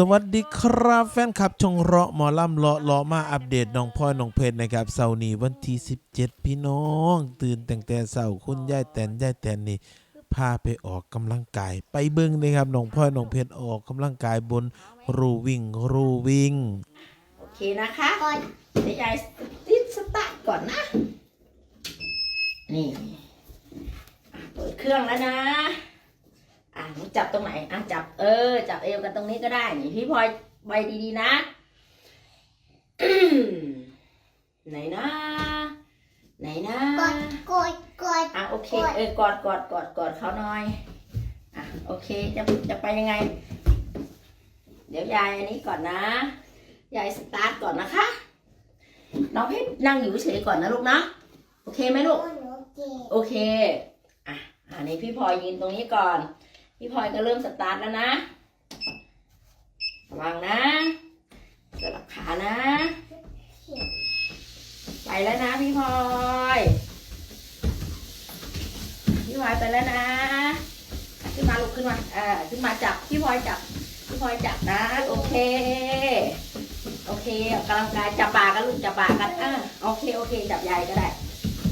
สวัสดีครับแฟนคลับชงเราะหมอลำเลาะเลาะมาอัปเดตน้องพ่อยน้องเพชรนะครับเสาร์นี้วันที่ 17 พี่น้อง ตื่นแตั้งแต่เสาร์คุณยายแตนยายแตนนี่พาไปออกกำลังกาย ไปเบิ้งเลยครับน้องพ่อยน้องเพชรออกกำลังกายบนรูวิ่งรูวิ่งโอเคนะคะก่อนเดี๋ยวยายติดสตาร์ทก่อนนะ นี่เปิดเครื่องแล้วนะ จับตรงไหนอะจับเออ จับเอวกันตรงนี้ก็ได้นี่พี่พลอยไวดีๆนะไหนนะไหนนะกดกดกดอะโอเคเออกอดกอดกอดกอดเขาหน่อยอะโอเคจะจะไปยังไง เดี๋ยวยายอันนี้ก่อนนะยายสตาร์ทก่อนนะคะน้องเพชรนั่งอยู่เฉยก่อนนะลูกนะโอเคไหมลูกโอเคโอเคอะอันนี้พี่พลอยยืนตรงนี้ก่อน พี่พลอยก็เริ่มสตาร์ทแล้วนะ ระวังนะสลับขานะ ไปแล้วนะพี่พลอยพี่พลอยไปแล้วนะ ขึ้นมาลูกขึ้นมาอ่าขึ้นมาจับพี่พลอยจับพี่พลอยจับนะ โอเค โอเคออกกำลังกายจับปากกันลูกจับปากกันอ่าโอเคโอเค จับยายก็ได้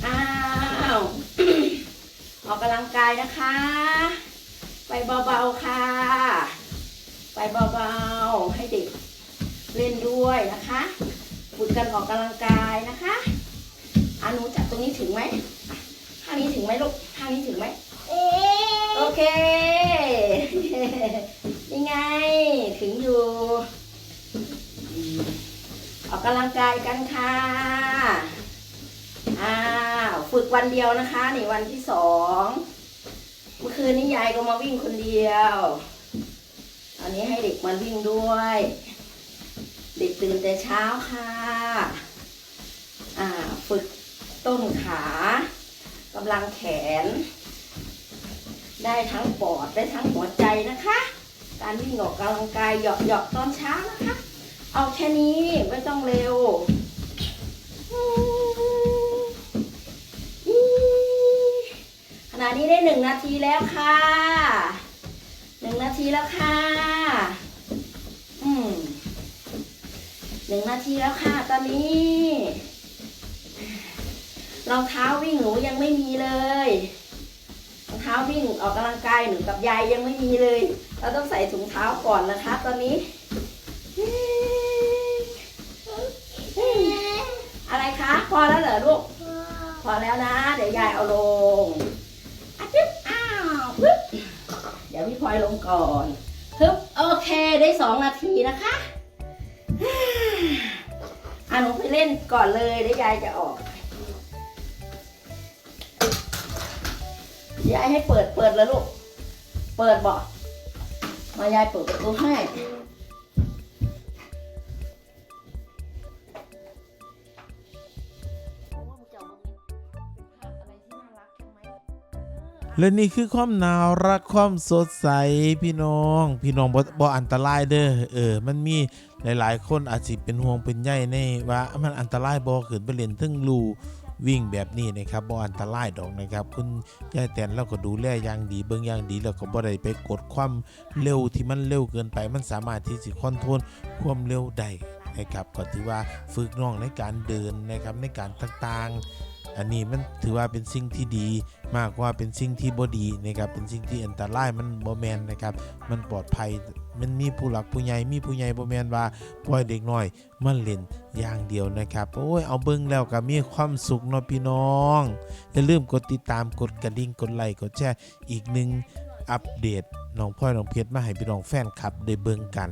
อ้าวออกกำลังกายนะคะ ไปเบาๆค่ะ ไปเบาๆให้เด็กเล่นด้วยนะคะฝึกกันออกกำลังกายนะคะอานูจับตรงนี้ถึงไหมอ่างนี้ถึงไหมลูกข้างนี้ถึงไหมเอ๊โอเคยังไงถึงอยู่อออกกำลังกายกันค่ะอ้าวฝึกวันเดียวนะคะนี่วันที่สอง คืนนี้ยายก็มาวิ่งคนเดียว อันนี้ให้เด็กมาวิ่งด้วย เด็กตื่นแต่เช้าค่ะ อ่า ฝึกต้นขากำลังแขน ได้ทั้งปอดได้ทั้งหัวใจนะคะ การวิ่งออกกำลังกายหยาะเหยาะตอนเช้านะคะ เอาแค่นี้ไม่ต้องเร็ว นี้ได้หนึ่งนาทีแล้วค่ะหนึ่งนาทีแล้วค่ะ อืมหนึ่งนาทีแล้วค่ะ ตอนนี้รองเท้าวิ่งหนูยังไม่มีเลยรองเท้าวิ่งออกกำลังกายหนูกับยายยังไม่มีเลย เราต้องใส่ถุงเท้าก่อนนะคะ ตอนนี้อะไรคะ พอแล้วเหรอลูก พอแล้วนะ เดี๋ยวยายเอาลง อยลงก่อนฮึบโอเคได้สองนาทีนะคะอะหนูไปเล่นก่อนเลยเดี๋ยวยายจะออกยายให้เปิดเปิดแล้วลูก เปิดบอกมายายเปิดประตูให้ และนี่คือความน่ารักความสดใสพี่น้อง พี่น้องบ่บ่อันตรายเด้อเออ มันมีหลายๆ คนอาจสิเป็นห่วงเป็นใยในว่ามันอันตรายบ่ขึ้นไปเล่นถึงรูวิ่งแบบนี้นะครับบ่อันตรายดอกนะครับ คุณยายแตนเราก็ดูแลอย่างดีเบิ่งอย่างดีแล้วก็บ่ได้ไปกดความเร็วที่มันเร็วเกินไป มันสามารถที่สิคอนโทรลความเร็วได้นะครับก็ถือว่าฝึกน้องในการเดินนะครับในการต่างๆ อันนี้มันถือว่าเป็นสิ่งที่ดีมากกว่าเป็นสิ่งที่บ่ดีนะครับเป็นสิ่งที่อันตรายมันบ่แมนนะครับมันปลอดภัยมันมีผู้หลักผู้ใหญ่มีผู้ใหญ่บ่แมนว่าปล่อยเด็กน้อยมันเล่นอย่างเดียวนะครับโอ้ยเอาเบิ่งแล้วก็มีความสุขเนาะพี่น้องอย่าลืมกดติดตามกดกระดิ่งกดไลค์กดแชร์อีกหนึ่งอัปเดตน้องพ่อยน้องเพชรมาให้พี่น้องแฟนคลับได้เบิ่งกัน